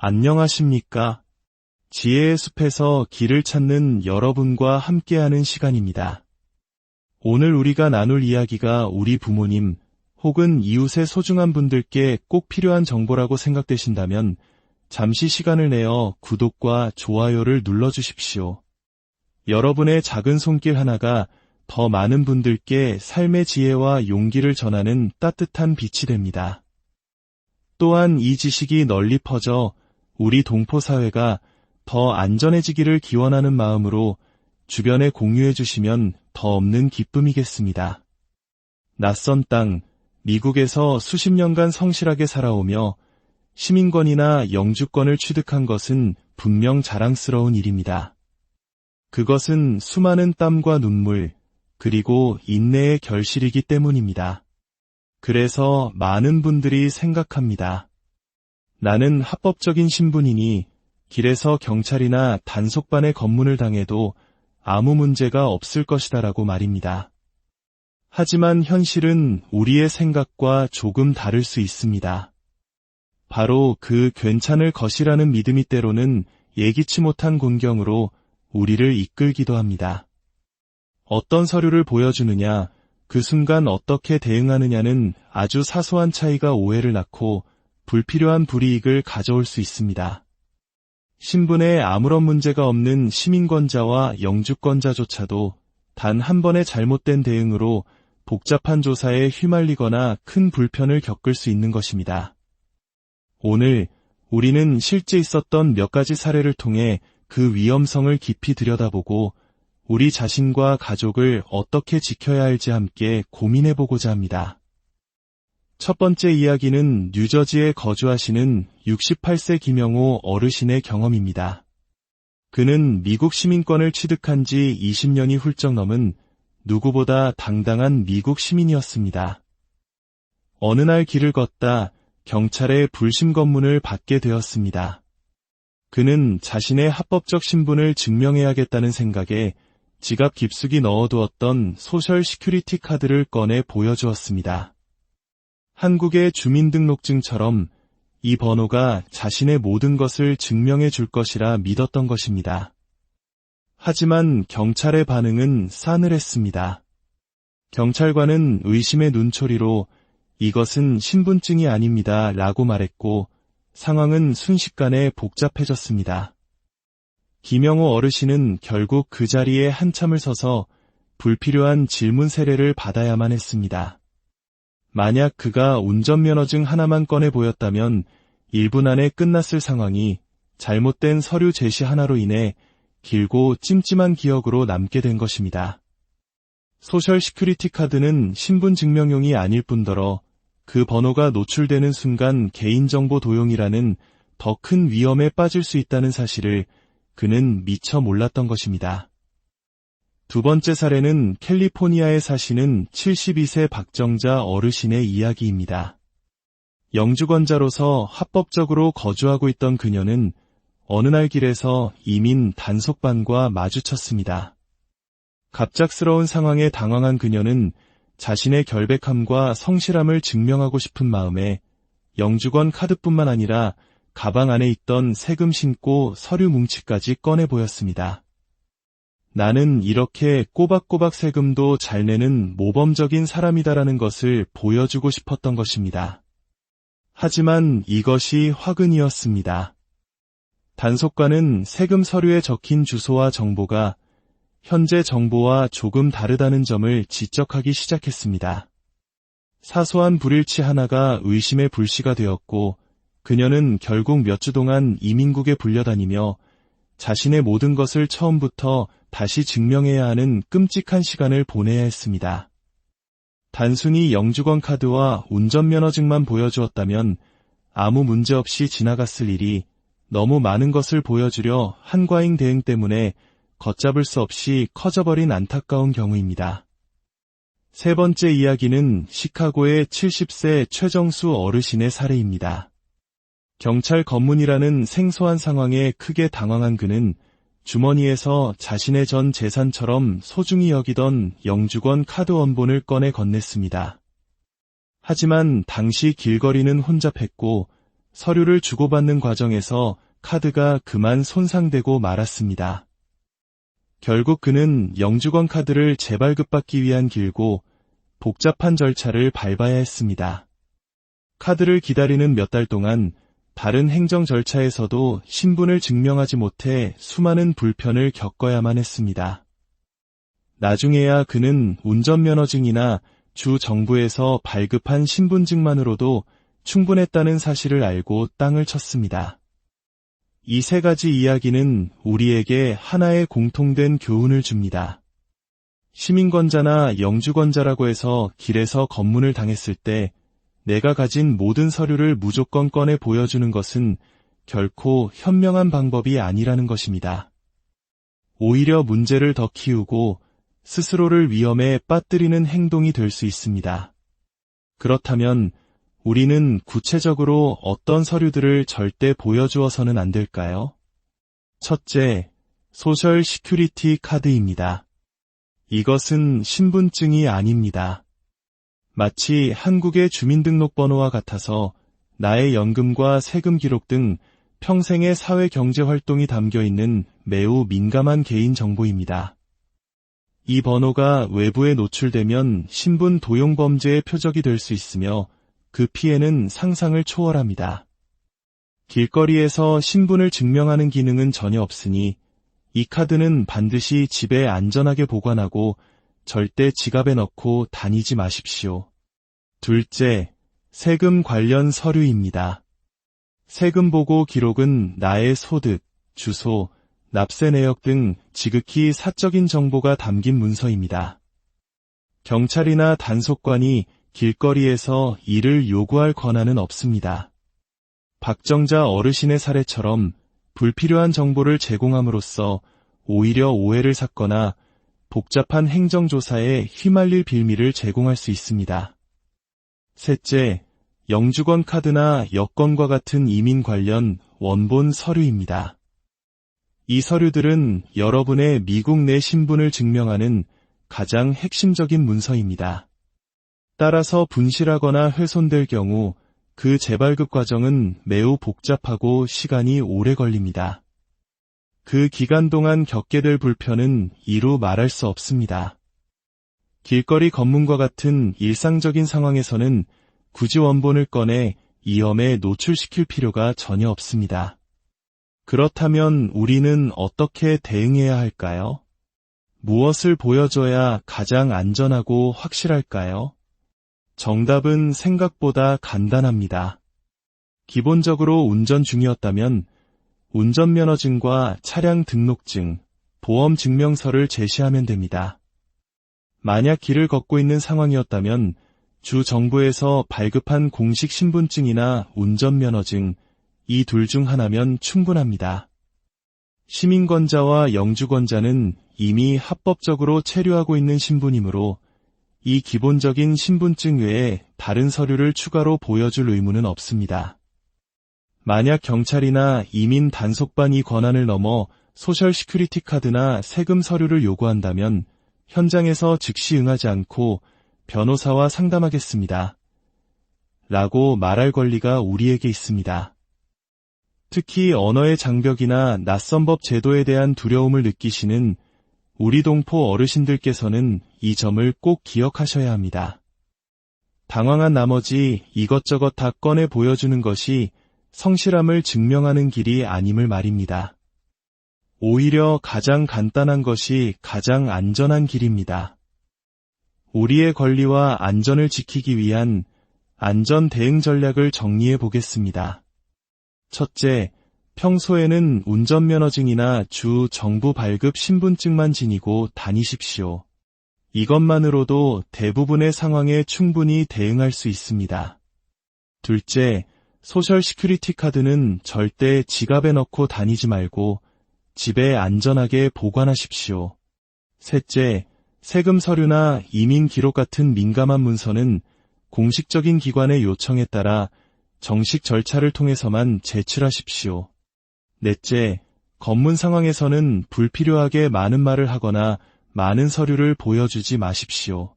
안녕하십니까? 지혜의 숲에서 길을 찾는 여러분과 함께하는 시간입니다. 오늘 우리가 나눌 이야기가 우리 부모님 혹은 이웃의 소중한 분들께 꼭 필요한 정보라고 생각되신다면 잠시 시간을 내어 구독과 좋아요를 눌러주십시오. 여러분의 작은 손길 하나가 더 많은 분들께 삶의 지혜와 용기를 전하는 따뜻한 빛이 됩니다. 또한 이 지식이 널리 퍼져 우리 동포 사회가 더 안전해지기를 기원하는 마음으로 주변에 공유해 주시면 더 없는 기쁨이겠습니다. 낯선 땅, 미국에서 수십 년간 성실하게 살아오며 시민권이나 영주권을 취득한 것은 분명 자랑스러운 일입니다. 그것은 수많은 땀과 눈물, 그리고 인내의 결실이기 때문입니다. 그래서 많은 분들이 생각합니다. 나는 합법적인 신분이니 길에서 경찰이나 단속반의 검문을 당해도 아무 문제가 없을 것이다라고 말입니다. 하지만 현실은 우리의 생각과 조금 다를 수 있습니다. 바로 그 괜찮을 것이라는 믿음이 때로는 예기치 못한 곤경으로 우리를 이끌기도 합니다. 어떤 서류를 보여주느냐, 그 순간 어떻게 대응하느냐는 아주 사소한 차이가 오해를 낳고 불필요한 불이익을 가져올 수 있습니다. 신분에 아무런 문제가 없는 시민권자와 영주권자조차도 단 한 번의 잘못된 대응으로 복잡한 조사에 휘말리거나 큰 불편을 겪을 수 있는 것입니다. 오늘 우리는 실제 있었던 몇 가지 사례를 통해 그 위험성을 깊이 들여다보고 우리 자신과 가족을 어떻게 지켜야 할지 함께 고민해 보고자 합니다. 첫 번째 이야기는 뉴저지에 거주하시는 68세 김영호 어르신의 경험입니다. 그는 미국 시민권을 취득한 지 20년이 훌쩍 넘은 누구보다 당당한 미국 시민이었습니다. 어느 날 길을 걷다 경찰의 불심 검문을 받게 되었습니다. 그는 자신의 합법적 신분을 증명해야겠다는 생각에 지갑 깊숙이 넣어두었던 소셜 시큐리티 카드를 꺼내 보여주었습니다. 한국의 주민등록증처럼 이 번호가 자신의 모든 것을 증명해 줄 것이라 믿었던 것입니다. 하지만 경찰의 반응은 싸늘했습니다. 경찰관은 의심의 눈초리로 이것은 신분증이 아닙니다 라고 말했고 상황은 순식간에 복잡해졌습니다. 김영호 어르신은 결국 그 자리에 한참을 서서 불필요한 질문 세례를 받아야만 했습니다. 만약 그가 운전면허증 하나만 꺼내 보였다면 1분 안에 끝났을 상황이 잘못된 서류 제시 하나로 인해 길고 찜찜한 기억으로 남게 된 것입니다. 소셜 시큐리티 카드는 신분 증명용이 아닐 뿐더러 그 번호가 노출되는 순간 개인정보 도용이라는 더 큰 위험에 빠질 수 있다는 사실을 그는 미처 몰랐던 것입니다. 두 번째 사례는 캘리포니아에 사시는 72세 박정자 어르신의 이야기입니다. 영주권자로서 합법적으로 거주하고 있던 그녀는 어느 날 길에서 이민 단속반과 마주쳤습니다. 갑작스러운 상황에 당황한 그녀는 자신의 결백함과 성실함을 증명하고 싶은 마음에 영주권 카드뿐만 아니라 가방 안에 있던 세금 신고 서류 뭉치까지 꺼내 보였습니다. 나는 이렇게 꼬박꼬박 세금도 잘 내는 모범적인 사람이다라는 것을 보여주고 싶었던 것입니다. 하지만 이것이 화근이었습니다. 단속관은 세금 서류에 적힌 주소와 정보가 현재 정보와 조금 다르다는 점을 지적하기 시작했습니다. 사소한 불일치 하나가 의심의 불씨가 되었고 그녀는 결국 몇 주 동안 이민국에 불려다니며 자신의 모든 것을 처음부터 다시 증명해야 하는 끔찍한 시간을 보내야 했습니다. 단순히 영주권 카드와 운전면허증만 보여주었다면 아무 문제 없이 지나갔을 일이 너무 많은 것을 보여주려 한과잉 대응 때문에 걷잡을 수 없이 커져버린 안타까운 경우입니다. 세 번째 이야기는 시카고의 70세 최정수 어르신의 사례입니다. 경찰 검문이라는 생소한 상황에 크게 당황한 그는 주머니에서 자신의 전 재산처럼 소중히 여기던 영주권 카드 원본을 꺼내 건넸습니다. 하지만 당시 길거리는 혼잡했고 서류를 주고받는 과정에서 카드가 그만 손상되고 말았습니다. 결국 그는 영주권 카드를 재발급받기 위한 길고 복잡한 절차를 밟아야 했습니다. 카드를 기다리는 몇 달 동안 다른 행정 절차에서도 신분을 증명하지 못해 수많은 불편을 겪어야만 했습니다. 나중에야 그는 운전면허증이나 주 정부에서 발급한 신분증만으로도 충분했다는 사실을 알고 땅을 쳤습니다. 이 세 가지 이야기는 우리에게 하나의 공통된 교훈을 줍니다. 시민권자나 영주권자라고 해서 길에서 검문을 당했을 때 내가 가진 모든 서류를 무조건 꺼내 보여주는 것은 결코 현명한 방법이 아니라는 것입니다. 오히려 문제를 더 키우고 스스로를 위험에 빠뜨리는 행동이 될 수 있습니다. 그렇다면 우리는 구체적으로 어떤 서류들을 절대 보여주어서는 안 될까요? 첫째, 소셜 시큐리티 카드입니다. 이것은 신분증이 아닙니다. 마치 한국의 주민등록번호와 같아서 나의 연금과 세금 기록 등 평생의 사회 경제 활동이 담겨 있는 매우 민감한 개인 정보입니다. 이 번호가 외부에 노출되면 신분 도용 범죄의 표적이 될 수 있으며 그 피해는 상상을 초월합니다. 길거리에서 신분을 증명하는 기능은 전혀 없으니 이 카드는 반드시 집에 안전하게 보관하고 절대 지갑에 넣고 다니지 마십시오. 둘째, 세금 관련 서류입니다. 세금 보고 기록은 나의 소득, 주소, 납세 내역 등 지극히 사적인 정보가 담긴 문서입니다. 경찰이나 단속관이 길거리에서 이를 요구할 권한은 없습니다. 박정자 어르신의 사례처럼 불필요한 정보를 제공함으로써 오히려 오해를 샀거나 복잡한 행정조사에 휘말릴 빌미를 제공할 수 있습니다. 셋째, 영주권 카드나 여권과 같은 이민 관련 원본 서류입니다. 이 서류들은 여러분의 미국 내 신분을 증명하는 가장 핵심적인 문서입니다. 따라서 분실하거나 훼손될 경우 그 재발급 과정은 매우 복잡하고 시간이 오래 걸립니다. 그 기간 동안 겪게 될 불편은 이루 말할 수 없습니다. 길거리 검문과 같은 일상적인 상황에서는 굳이 원본을 꺼내 위험에 노출시킬 필요가 전혀 없습니다. 그렇다면 우리는 어떻게 대응해야 할까요? 무엇을 보여줘야 가장 안전하고 확실할까요? 정답은 생각보다 간단합니다. 기본적으로 운전 중이었다면 운전면허증과 차량 등록증, 보험 증명서를 제시하면 됩니다. 만약 길을 걷고 있는 상황이었다면 주 정부에서 발급한 공식 신분증이나 운전면허증 이 둘 중 하나면 충분합니다. 시민권자와 영주권자는 이미 합법적으로 체류하고 있는 신분이므로 이 기본적인 신분증 외에 다른 서류를 추가로 보여줄 의무는 없습니다. 만약 경찰이나 이민 단속반이 권한을 넘어 소셜 시큐리티 카드나 세금 서류를 요구한다면 현장에서 즉시 응하지 않고 변호사와 상담하겠습니다. 라고 말할 권리가 우리에게 있습니다. 특히 언어의 장벽이나 낯선 법 제도에 대한 두려움을 느끼시는 우리 동포 어르신들께서는 이 점을 꼭 기억하셔야 합니다. 당황한 나머지 이것저것 다 꺼내 보여주는 것이 성실함을 증명하는 길이 아님을 말입니다. 오히려 가장 간단한 것이 가장 안전한 길입니다. 우리의 권리와 안전을 지키기 위한 안전 대응 전략을 정리해 보겠습니다. 첫째, 평소에는 운전면허증이나 주 정부 발급 신분증만 지니고 다니십시오. 이것만으로도 대부분의 상황에 충분히 대응할 수 있습니다. 둘째, 소셜 시큐리티 카드는 절대 지갑에 넣고 다니지 말고 집에 안전하게 보관하십시오. 셋째, 세금 서류나 이민 기록 같은 민감한 문서는 공식적인 기관의 요청에 따라 정식 절차를 통해서만 제출하십시오. 넷째, 검문 상황에서는 불필요하게 많은 말을 하거나 많은 서류를 보여주지 마십시오.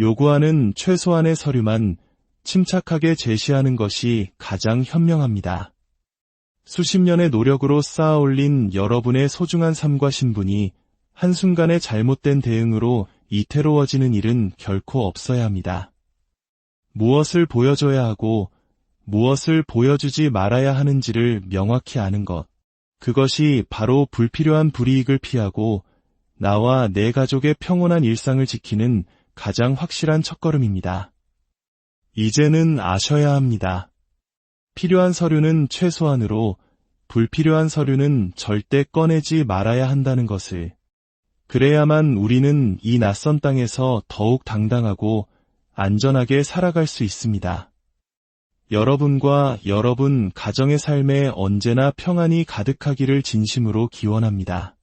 요구하는 최소한의 서류만 침착하게 제시하는 것이 가장 현명합니다. 수십 년의 노력으로 쌓아 올린 여러분의 소중한 삶과 신분이 한순간의 잘못된 대응으로 이태로워지는 일은 결코 없어야 합니다. 무엇을 보여줘야 하고 무엇을 보여주지 말아야 하는지를 명확히 아는 것. 그것이 바로 불필요한 불이익을 피하고 나와 내 가족의 평온한 일상을 지키는 가장 확실한 첫걸음입니다. 이제는 아셔야 합니다. 필요한 서류는 최소한으로 불필요한 서류는 절대 꺼내지 말아야 한다는 것을. 그래야만 우리는 이 낯선 땅에서 더욱 당당하고 안전하게 살아갈 수 있습니다. 여러분과 여러분 가정의 삶에 언제나 평안이 가득하기를 진심으로 기원합니다.